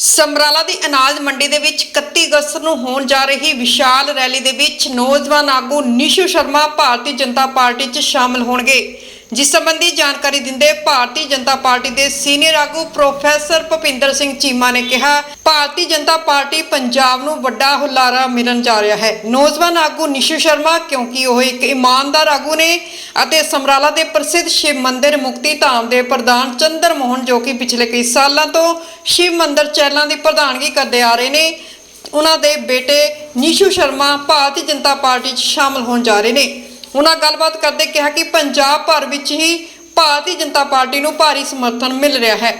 ਸਮਰਾਲਾ ਦੀ ਅਨਾਜ ਮੰਡੀ ਦੇ ਵਿੱਚ 31 ਅਗਸਤ ਨੂੰ ਹੋਣ ਜਾ ਰਹੀ ਵਿਸ਼ਾਲ ਰੈਲੀ ਦੇ ਵਿੱਚ ਨੌਜਵਾਨ ਆਗੂ ਨਿਸ਼ੂ ਸ਼ਰਮਾ ਭਾਰਤੀ ਜਨਤਾ ਪਾਰਟੀ 'ਚ ਸ਼ਾਮਲ ਹੋਣਗੇ। ਜਿਸ ਸੰਬੰਧੀ ਜਾਣਕਾਰੀ ਦਿੰਦੇ ਭਾਰਤੀ ਜਨਤਾ ਪਾਰਟੀ ਦੇ ਸੀਨੀਅਰ ਆਗੂ ਪ੍ਰੋਫੈਸਰ ਭੁਪਿੰਦਰ ਸਿੰਘ ਚੀਮਾ ਨੇ ਕਿਹਾ, ਭਾਰਤੀ ਜਨਤਾ ਪਾਰਟੀ ਪੰਜਾਬ ਨੂੰ ਵੱਡਾ ਹੁਲਾਰਾ ਮਿਲਣ ਜਾ ਰਿਹਾ ਹੈ। ਨੌਜਵਾਨ ਆਗੂ ਨਿਸ਼ੂ ਸ਼ਰਮਾ, ਕਿਉਂਕਿ ਉਹ ਇੱਕ ਇਮਾਨਦਾਰ ਆਗੂ ਨੇ ਅਤੇ ਸਮਰਾਲਾ ਦੇ ਪ੍ਰਸਿੱਧ ਸ਼ਿਵ ਮੰਦਿਰ ਮੁਕਤੀ ਧਾਮ ਦੇ ਪ੍ਰਧਾਨ ਚੰਦਰ ਮੋਹਨ ਜੋ ਕਿ ਪਿਛਲੇ ਕਈ ਸਾਲਾਂ ਤੋਂ ਸ਼ਿਵ ਮੰਦਿਰ ਚੈਨਲਾਂ ਦੀ ਪ੍ਰਧਾਨਗੀ ਕਰਦੇ ਆ ਰਹੇ ਨੇ, ਉਹਨਾਂ ਦੇ ਬੇਟੇ ਨਿਸ਼ੂ ਸ਼ਰਮਾ ਭਾਰਤੀ ਜਨਤਾ ਪਾਰਟੀ 'ਚ ਸ਼ਾਮਲ ਹੋਣ ਜਾ ਰਹੇ ਨੇ। ਉਹਨਾਂ ਗੱਲਬਾਤ ਕਰਦੇ ਕਿਹਾ ਕਿ ਪੰਜਾਬ ਭਰ ਵਿੱਚ ਹੀ ਭਾਰਤੀ ਜਨਤਾ ਪਾਰਟੀ ਨੂੰ ਭਾਰੀ ਸਮਰਥਨ ਮਿਲ ਰਿਹਾ ਹੈ।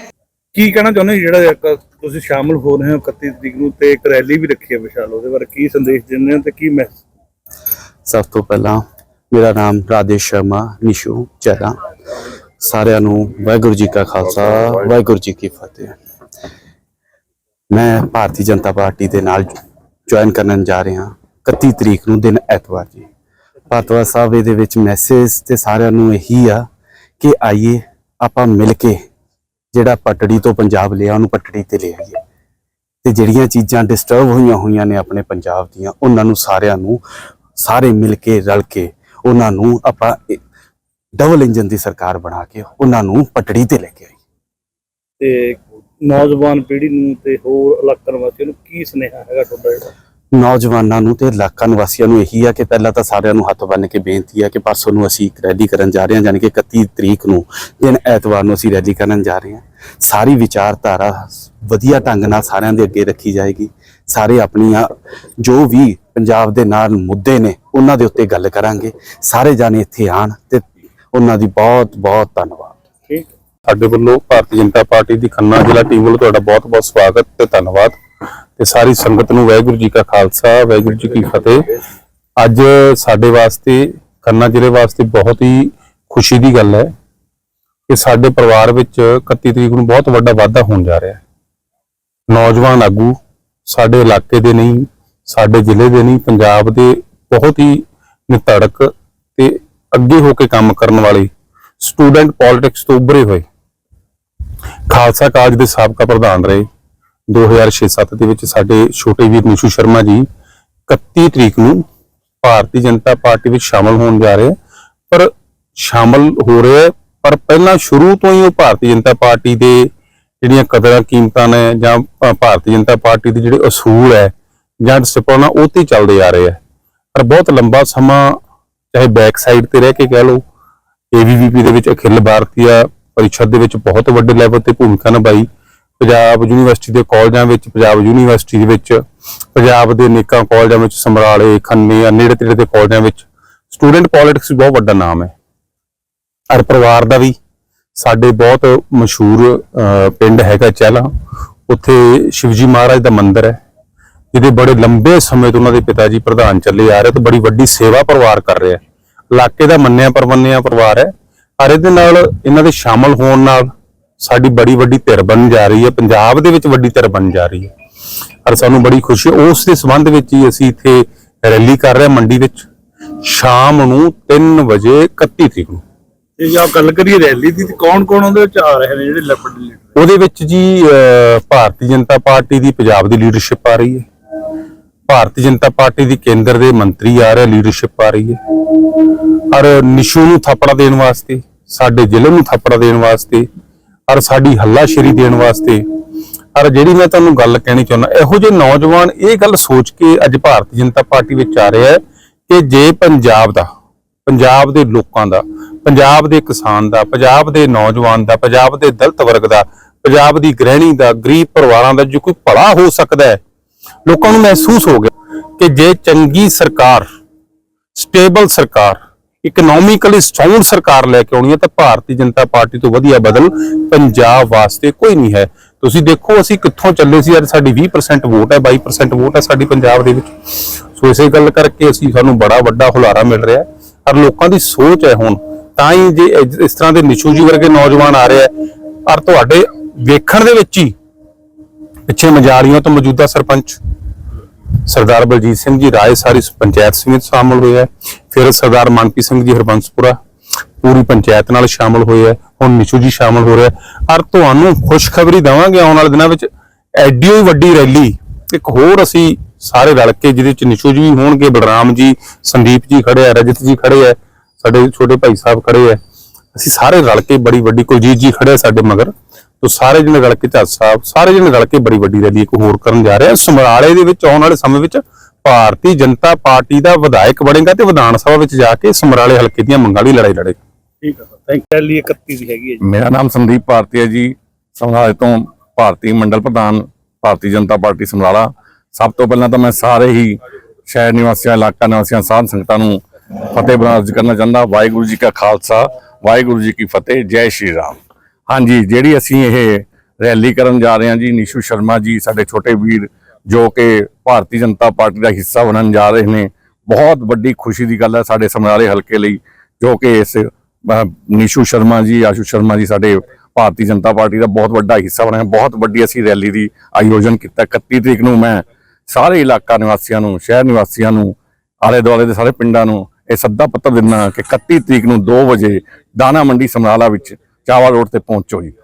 ਕੀ ਕਹਿਣਾ ਚਾਹੁੰਦੇ ਹੋ ਜਿਹੜਾ ਇੱਕ ਤੁਸੀਂ ਸ਼ਾਮਲ ਹੋ ਰਹੇ ਹੋ 31 ਤਰੀਕ ਨੂੰ ਤੇ ਇੱਕ ਰੈਲੀ ਵੀ ਰੱਖੀ ਹੈ ਵਿਸ਼ਾਲ ਉਹਦੇ ਬਾਰੇ ਕੀ ਸੰਦੇਸ਼ ਦਿੰਦੇ ਹੋ ਤੇ ਕੀ ਮੈਸੇਜ? ਸਭ ਤੋਂ ਪਹਿਲਾਂ ਮੇਰਾ ਨਾਮ ਰਾਜੇਸ਼ ਸ਼ਰਮਾ ਨਿਸ਼ੂ ਚਹਿਰਾ। ਸਾਰਿਆਂ ਨੂੰ ਵਾਹਿਗੁਰੂ ਜੀ ਕਾ ਖਾਲਸਾ ਵਾਹਿਗੁਰੂ ਜੀ ਕੀ ਫਤਿਹ। ਮੈਂ ਭਾਰਤੀ ਜਨਤਾ ਪਾਰਟੀ ਦੇ ਨਾਲ ਜੁਆਇਨ ਕਰਨ ਜਾ ਰਿਹਾ 31 ਤਰੀਕ ਨੂੰ ਦਿਨ ਐਤਵਾਰ ਜੀ। ਭਾਰਤਵਾਜ ਸਾਹਿਬ ਇਹਦੇ ਵਿੱਚ ਮੈਸੇਜ ਤੇ ਸਾਰਿਆਂ ਨੂੰ ਇਹੀ ਆ ਕਿ ਆਈਏ, ਆਪਾਂ ਮਿਲ ਕੇ ਜਿਹੜਾ ਪਟੜੀ ਤੋਂ ਪੰਜਾਬ ਲਿਆ, ਉਹਨੂੰ ਪਟੜੀ ਤੇ ਲੈ ਆਈਏ। ਤੇ ਜਿਹੜੀਆਂ ਚੀਜ਼ਾਂ ਡਿਸਟਰਬ ਹੋਈਆਂ ਹੋਈਆਂ ਨੇ ਆਪਣੇ ਪੰਜਾਬ ਦੀਆਂ, ਉਹਨਾਂ ਨੂੰ ਸਾਰਿਆਂ ਨੂੰ, ਸਾਰੇ ਮਿਲ ਕੇ, ਰਲ ਕੇ ਉਹਨਾਂ ਨੂੰ ਆਪਾਂ ਡਬਲ ਇੰਜਨ ਦੀ ਸਰਕਾਰ ਬਣਾ ਕੇ ਉਹਨਾਂ ਨੂੰ ਪਟੜੀ ਤੇ ਲੈ ਕੇ ਆਈ ਤੇ ਨੌਜਵਾਨ ਪੀੜ੍ਹੀ ਨੂੰ ਤੇ ਹੋਰ ਇਲਾਕਾ ਨਿਵਾਸੀਆਂ ਨੂੰ ਕੀ ਸੁਨੇਹਾ ਹੈਗਾ ਤੁਹਾਡਾ ਜਿਹੜਾ? ਨੌਜਵਾਨਾਂ ਨੂੰ ਤੇ ਇਲਾਕਾ ਨਿਵਾਸੀਆਂ ਨੂੰ ਇਹੀ ਆ ਕਿ ਪਹਿਲਾਂ ਤਾਂ ਸਾਰਿਆਂ ਨੂੰ ਹੱਥ ਬੰਨ੍ਹ ਕੇ ਬੇਨਤੀ ਆ ਕਿ ਪਰਸੋਂ ਨੂੰ ਅਸੀਂ ਇੱਕ ਰੈਲੀ ਕਰਨ ਜਾ ਰਹੇ ਹਾਂ ਯਾਨੀ ਕਿ 31 ਤਰੀਕ ਨੂੰ ਦਿਨ ਐਤਵਾਰ ਨੂੰ ਅਸੀਂ ਰੈਲੀ ਕਰਨ ਜਾ ਰਹੇ ਹਾਂ। ਸਾਰੀ ਵਿਚਾਰਧਾਰਾ ਵਧੀਆ ਢੰਗ ਨਾਲ ਸਾਰਿਆਂ ਦੇ ਅੱਗੇ ਰੱਖੀ ਜਾਏਗੀ। ਸਾਰੇ ਆਪਣੀਆਂ ਜੋ ਵੀ ਪੰਜਾਬ ਦੇ ਨਾਲ ਮੁੱਦੇ ਨੇ, ਉਹਨਾਂ ਦੇ ਉੱਤੇ ਗੱਲ ਕਰਾਂਗੇ। ਸਾਰੇ ਜਾਣੇ ਇੱਥੇ ਆਣ ਤੇ ਉਹਨਾਂ ਦੀ ਬਹੁਤ ਬਹੁਤ ਧੰਨਵਾਦ। ਠੀਕ। ਸਾਡੇ ਵੱਲੋਂ ਭਾਰਤੀ ਜਨਤਾ ਪਾਰਟੀ ਦੀ ਖੰਨਾ ਜ਼ਿਲ੍ਹਾ ਟੀਮ ਵੱਲੋਂ ਤੁਹਾਡਾ ਬਹੁਤ-ਬਹੁਤ ਸਵਾਗਤ ਤੇ ਧੰਨਵਾਦ। ਤੇ ਸਾਰੀ ਸੰਗਤ ਨੂੰ ਵਾਹਿਗੁਰੂ ਜੀ ਕਾ ਖਾਲਸਾ, ਵਾਹਿਗੁਰੂ ਜੀ ਕੀ ਫਤਿਹ। ਅੱਜ ਸਾਡੇ ਵਾਸਤੇ ਖੰਨਾ ਜ਼ਿਲ੍ਹੇ ਵਾਸਤੇ ਬਹੁਤ ਹੀ ਖੁਸ਼ੀ ਦੀ ਗੱਲ ਹੈ ਕਿ ਸਾਡੇ ਪਰਿਵਾਰ ਵਿੱਚ 31 ਤਰੀਕ ਨੂੰ ਬਹੁਤ ਵੱਡਾ ਵਾਧਾ ਹੋਣ ਜਾ ਰਿਹਾ ਹੈ। ਨੌਜਵਾਨ ਆਗੂ ਸਾਡੇ ਇਲਾਕੇ ਦੇ ਨਹੀਂ, ਸਾਡੇ ਜ਼ਿਲ੍ਹੇ ਦੇ ਨਹੀਂ, ਪੰਜਾਬ ਦੇ ਬਹੁਤ ਹੀ ਨਿਤੜਕ ਤੇ ਅੱਗੇ ਹੋ ਕੇ ਕੰਮ ਕਰਨ ਵਾਲੇ ਸਟੂਡੈਂਟ ਪੋਲਿਟਿਕਸ ਤੋਂ ਉੱਭਰੇ ਹੋਏ ਖਾਲਸਾ ਕਾਲਜ ਦੇ ਸਾਬਕਾ ਪ੍ਰਧਾਨ ਰਹੇ। 2006-7 ਦੇ ਵਿੱਚ ਸਾਡੇ ਛੋਟੇ ਵੀਰ ਨਿਸ਼ੂ ਸ਼ਰਮਾ ਜੀ 31 ਤਰੀਕ ਨੂੰ ਭਾਰਤੀ ਜਨਤਾ ਪਾਰਟੀ ਵਿੱਚ ਸ਼ਾਮਲ ਹੋਣ ਜਾ ਰਹੇ ਪਰ ਸ਼ਾਮਲ ਹੋ ਰਹੇ ਪਰ ਪਹਿਲਾਂ ਸ਼ੁਰੂ ਤੋਂ ਹੀ ਉਹ ਭਾਰਤੀ ਜਨਤਾ ਪਾਰਟੀ ਦੇ ਜਿਹੜੀਆਂ ਕਦਰਾਂ ਕੀਮਤਾਂ ਨੇ ਜਾਂ ਭਾਰਤੀ ਜਨਤਾ ਪਾਰਟੀ ਦੇ ਜਿਹੜੇ ਅਸੂਲ ਹੈ ਜਾਂ ਡਿਸਪਲਿਨ ਉਹ ਤੇ ਚੱਲਦੇ ਆ ਰਹੇ ਹੈ ਪਰ ਬਹੁਤ ਲੰਬਾ ਸਮਾਂ ਚਾਹੇ ਬੈਕ ਸਾਈਡ ਤੇ ਰਹਿ ਕੇ ਕਹਿ ਲਓ ਏਬੀਵੀਪੀ ਦੇ ਵਿੱਚ ਅਖਿਲ ਭਾਰਤੀਆ ਪਰਿਸ਼ਦ ਦੇ ਵਿੱਚ ਬਹੁਤ ਵੱਡੇ ਲੈਵਲ ਤੇ ਭੂਮਿਕਾ ਨਿਭਾਈ। ਪੰਜਾਬ ਯੂਨੀਵਰਸਿਟੀ ਦੇ ਕਾਲਜਾਂ ਵਿੱਚ, ਪੰਜਾਬ ਯੂਨੀਵਰਸਿਟੀ ਦੇ ਵਿੱਚ, ਪੰਜਾਬ ਦੇ ਅਨੇਕਾਂ ਕਾਲਜਾਂ ਵਿੱਚ ਸਮਰਾਲੇ, ਖੰਨੇ ਆ ਨੇੜੇ ਤੇੜੇ ਦੇ ਕਾਲਜਾਂ ਵਿੱਚ ਸਟੂਡੈਂਟ ਪੋਲਿਟਿਕਸ ਬਹੁਤ ਵੱਡਾ ਨਾਮ ਹੈ। ਅਰ ਪਰਿਵਾਰ ਦਾ ਵੀ ਸਾਡੇ ਬਹੁਤ ਮਸ਼ਹੂਰ ਪਿੰਡ ਹੈਗਾ ਚਹਿਲਾ। ਉੱਥੇ ਸ਼ਿਵਜੀ ਮਹਾਰਾਜ ਦਾ ਮੰਦਿਰ ਹੈ, ਜਿਹਦੇ ਬੜੇ ਲੰਬੇ ਸਮੇਂ ਤੋਂ ਉਹਨਾਂ ਦੇ ਪਿਤਾ ਜੀ ਪ੍ਰਧਾਨ ਚੱਲੇ ਆ ਰਹੇ ਤੇ ਬੜੀ ਵੱਡੀ ਸੇਵਾ ਪਰਿਵਾਰ ਕਰ ਰਿਹਾ ਇਲਾਕੇ ਦਾ ਮੰਨਿਆ ਪਰਮੰਨਿਆ ਪਰਿਵਾਰ ਹੈ। ਪਰ ਇਹਦੇ ਨਾਲ ਇਹਨਾਂ ਦੇ ਸ਼ਾਮਲ ਹੋਣ ਨਾਲ ਸਾਡੀ ਬੜੀ ਵੱਡੀ ਧਿਰ ਬਣ ਜਾ ਰਹੀ ਹੈ ਪੰਜਾਬ ਦੇ ਵਿੱਚ ਵੱਡੀ ਧਿਰ ਬਣ ਜਾ ਰਹੀ ਹੈ। ਔਰ ਸਾਨੂੰ ਬੜੀ ਖੁਸ਼ੀ ਹੈ। ਉਸ ਦੇ ਸੰਬੰਧ ਵਿੱਚ ਹੀ ਅਸੀਂ ਇੱਥੇ ਰੈਲੀ ਕਰ ਰਹੇ ਹਾਂ ਮੰਡੀ ਵਿੱਚ ਸ਼ਾਮ ਨੂੰ 3 ਵਜੇ 31 ਤਰੀਕ ਨੂੰ। ਤੇ ਜੇ ਗੱਲ ਕਰੀਏ ਰੈਲੀ ਦੀ ਤੇ ਕੌਣ ਕੌਣ ਉਹਦੇ ਵਿੱਚ ਆ ਰਹੇ ਨੇ ਜਿਹੜੇ ਲੱਪੜ ਲੀਡਰ ਉਹਦੇ ਵਿੱਚ ਜੀ ਭਾਰਤੀ ਜਨਤਾ ਪਾਰਟੀ ਦੀ ਪੰਜਾਬ ਦੀ ਲੀਡਰਸ਼ਿਪ ਆ ਰਹੀ ਹੈ। ਭਾਰਤੀ ਜਨਤਾ ਪਾਰਟੀ ਦੀ ਕੇਂਦਰ ਦੇ ਮੰਤਰੀ ਆ ਰਹੇ ਲੀਡਰਸ਼ਿਪ ਆ ਰਹੀ ਹੈ। ਔਰ ਨਿਸ਼ੂ ਨੂੰ ਥੱਪੜਾ ਦੇਣ ਵਾਸਤੇ ਸਾਡੇ ਜ਼ਿਲ੍ਹੇ ਨੂੰ ਥੱਪੜਾ ਦੇਣ ਵਾਸਤੇ ਔਰ ਸਾਡੀ ਹੱਲਾਸ਼ੇਰੀ ਦੇਣ ਵਾਸਤੇ। ਔਰ ਜਿਹੜੀ ਮੈਂ ਤੁਹਾਨੂੰ ਗੱਲ ਕਹਿਣੀ ਚਾਹੁੰਦਾ, ਇਹੋ ਜਿਹੇ ਨੌਜਵਾਨ ਇਹ ਗੱਲ ਸੋਚ ਕੇ ਅੱਜ ਭਾਰਤੀ ਜਨਤਾ ਪਾਰਟੀ ਵਿੱਚ ਆ ਰਿਹਾ ਹੈ ਕਿ ਜੇ ਪੰਜਾਬ ਦਾ, ਪੰਜਾਬ ਦੇ ਲੋਕਾਂ ਦਾ, ਪੰਜਾਬ ਦੇ ਕਿਸਾਨ ਦਾ, ਪੰਜਾਬ ਦੇ ਨੌਜਵਾਨ ਦਾ, ਪੰਜਾਬ ਦੇ ਦਲਿਤ ਵਰਗ ਦਾ, ਪੰਜਾਬ ਦੀ ਗ੍ਰਹਿਣੀ ਦਾ, ਗਰੀਬ ਪਰਿਵਾਰਾਂ ਦਾ ਜੋ ਕੋਈ ਭਲਾ ਹੋ ਸਕਦਾ ਹੈ, ਲੋਕਾਂ ਨੂੰ ਮਹਿਸੂਸ ਹੋ ਗਿਆ ਕਿ ਜੇ ਚੰਗੀ ਸਰਕਾਰ, ਸਟੇਬਲ ਸਰਕਾਰ ਇਕਨੋਮਿਕਲੀ ਸਟਰੋਂਗ ਸਰਕਾਰ ਲੈ ਕੇ ਆਉਣੀ ਹੈ ਤਾਂ ਭਾਰਤੀ ਜਨਤਾ ਪਾਰਟੀ ਤੋਂ ਵਧੀਆ ਬਦਲ ਪੰਜਾਬ ਵਾਸਤੇ ਕੋਈ ਨਹੀਂ ਹੈ। ਤੁਸੀਂ ਦੇਖੋ ਅਸੀਂ ਕਿੱਥੋਂ ਚੱਲੇ ਸੀ, ਅੱਜ ਸਾਡੀ 20% ਵੋਟ ਹੈ 22% ਵੋਟ ਹੈ ਸਾਡੀ ਪੰਜਾਬ ਦੇ ਵਿੱਚ। ਸੋ ਇਸੇ ਗੱਲ ਕਰਕੇ ਅਸੀਂ ਸਾਨੂੰ ਬੜਾ ਵੱਡਾ ਹੁਲਾਰਾ ਮਿਲ ਰਿਹਾ ਹੈ। ਔਰ ਲੋਕਾਂ ਦੀ ਸੋਚ ਹੈ ਹੁਣ, ਤਾਂ ਹੀ ਜੇ ਇਸ- ਤਰ੍ਹਾਂ ਦੇ ਨਿਸ਼ੂ ਜੀ ਵਰਗੇ ਨੌਜਵਾਨ ਆ ਰਿਹਾ ਹੈ। ਔਰ ਤੁਹਾਡੇ ਵੇਖਣ ਦੇ ਵਿੱਚ ਹੀ ਪਿੱਛੇ ਮਜਾਲੀਆਂ ਤੋਂ ਮੌਜੂਦਾ ਸਰਪੰਚ ਸਰਦਾਰ ਬਲਜੀਤ ਸਿੰਘ ਜੀ ਰਾਏ ਸਾਰੀ ਪੰਚਾਇਤ ਸਮੇਤ ਸ਼ਾਮਲ ਹੋਏ ਫਿਰ ਸਰਦਾਰ ਮਨਪ੍ਰੀਤ ਸਿੰਘ ਜੀ ਹਰਬੰਸਪੁਰਾ ਪੂਰੀ ਪੰਚਾਇਤ ਨਾਲ ਸ਼ਾਮਲ ਹੋਏ ਹੈ। ਹੁਣ ਨਿਸ਼ੂ ਜੀ ਸ਼ਾਮਲ ਹੋ ਰਿਹਾ ਔਰ ਤੁਹਾਨੂੰ ਖੁਸ਼ਖਬਰੀ ਦਵਾਂਗੇ ਆਉਣ ਵਾਲੇ ਦਿਨਾਂ ਵਿੱਚ ਐਡੀਓ ਵੱਡੀ ਰੈਲੀ। ਇੱਕ ਹੋਰ ਅਸੀਂ ਸਾਰੇ ਰਲ ਕੇ ਜਿਹਦੇ ਚ ਨਿਸ਼ੂ ਜੀ ਵੀ ਹੋਣਗੇ, ਬਲਰਾਮ ਜੀ, ਸੰਦੀਪ ਜੀ ਖੜੇ ਆ ਰਜਤ ਜੀ ਖੜੇ ਆ ਸਾਡੇ ਛੋਟੇ ਭਾਈ ਸਾਹਿਬ ਖੜੇ ਆ ਅਸੀਂ ਸਾਰੇ ਰਲ ਕੇ ਬੜੀ ਵੱਡੀ ਕੁਲਜੀਤ ਜੀ ਖੜੇ ਆ ਸਾਡੇ ਮਗਰ। ਤੋਂ ਸਾਰੇ ਜਣੇ ਰਲ ਕੇ ਝੱਜ ਸਾਹਿਬ ਸਾਰੇ ਜਣੇ ਰਲ ਕੇ ਬੜੀ ਵੱਡੀ ਰੈਲੀ ਇੱਕ ਹੋਰ ਕਰਨ ਜਾ ਰਹੇ ਸਮਰਾਲੇ ਦੇ ਵਿੱਚ ਆਉਣ ਵਾਲੇ ਸਮੇਂ ਵਿੱਚ ਭਾਰਤੀ ਜਨਤਾ ਪਾਰਟੀ ਦਾ ਵਿਧਾਇਕ ਬਣੇਗਾ ਤੇ ਵਿਧਾਨ ਸਭਾ ਵਿੱਚ ਜਾ ਕੇ ਸਮਰਾਲੇ ਹਲਕੇ ਦੀਆਂ ਮੰਗਾਂ ਲਈ ਲੜਾਈ ਲੜੇਗਾ ਠੀਕ ਹੈ ਸਰ ਥੈਂਕ ਰੈਲੀ 31 ਦੀ ਹੈਗੀ ਹੈ ਜੀ। ਮੇਰਾ ਨਾਮ ਸੰਦੀਪ ਭਾਰਤੀ ਹੈ ਜੀ। ਸਮਰਾਲੇ ਤੋਂ ਭਾਰਤੀ ਮੰਡਲ ਪ੍ਰਧਾਨ ਭਾਰਤੀ ਜਨਤਾ ਪਾਰਟੀ ਸਮਰਾਲਾ। ਸਭ ਤੋਂ ਪਹਿਲਾਂ ਤਾਂ ਮੈਂ ਸਾਰੇ ਹੀ ਸ਼ਹਿਰ ਨਿਵਾਸੀਆਂ ਇਲਾਕਾ ਨਿਵਾਸੀਆਂ ਸਾਧ ਸੰਗਤਾਂ ਨੂੰ ਫਤਿਹ ਬਰਾਜ ਕਰਨਾ ਚਾਹੁੰਦਾ। ਵਾਹਿਗੁਰੂ ਜੀ ਕਾ ਖਾਲਸਾ ਵਾਹਿਗੁਰੂ ਜੀ ਕੀ ਫਤਿਹ। ਜੈ ਸ਼੍ਰੀ ਰਾਮ। ਹਾਂਜੀ ਜਿਹੜੀ ਅਸੀਂ ਇਹ ਰੈਲੀ ਕਰਨ ਜਾ ਰਹੇ ਹਾਂ ਜੀ ਨਿਸ਼ੂ ਸ਼ਰਮਾ ਜੀ ਸਾਡੇ ਛੋਟੇ ਵੀਰ ਜੋ ਕਿ ਭਾਰਤੀ ਜਨਤਾ ਪਾਰਟੀ ਦਾ ਹਿੱਸਾ ਬਣਨ ਜਾ ਰਹੇ ਨੇ ਬਹੁਤ ਵੱਡੀ ਖੁਸ਼ੀ ਦੀ ਗੱਲ ਹੈ ਸਾਡੇ ਸਮਰਾਲੇ ਹਲਕੇ ਲਈ ਜੋ ਕਿ ਇਸ ਅਹ, ਨੀਸ਼ੂ ਸ਼ਰਮਾ ਜੀ ਆਸ਼ੂ ਸ਼ਰਮਾ ਜੀ ਸਾਡੇ ਭਾਰਤੀ ਜਨਤਾ ਪਾਰਟੀ ਦਾ ਬਹੁਤ ਵੱਡਾ ਹਿੱਸਾ ਬਣਿਆ ਬਹੁਤ ਵੱਡੀ ਅਸੀਂ ਰੈਲੀ ਦੀ ਆਯੋਜਨ ਕੀਤਾ। 31 ਤਰੀਕ ਨੂੰ ਮੈਂ ਸਾਰੇ ਇਲਾਕਾ ਨਿਵਾਸੀਆਂ ਨੂੰ ਸ਼ਹਿਰ ਨਿਵਾਸੀਆਂ ਨੂੰ ਆਲੇ ਦੁਆਲੇ ਦੇ ਸਾਰੇ ਪਿੰਡਾਂ ਨੂੰ ਇਹ ਸੱਦਾ ਪੱਤਰ ਦਿੰਦਾ ਕਿ 31 ਤਰੀਕ ਨੂੰ 2 ਵਜੇ ਦਾਣਾ ਮੰਡੀ ਸਮਰਾਲਾ ਵਿੱਚ ਚਾਵਾ ਰੋਡ ਤੇ ਪਹੁੰਚੋ ਜੀ।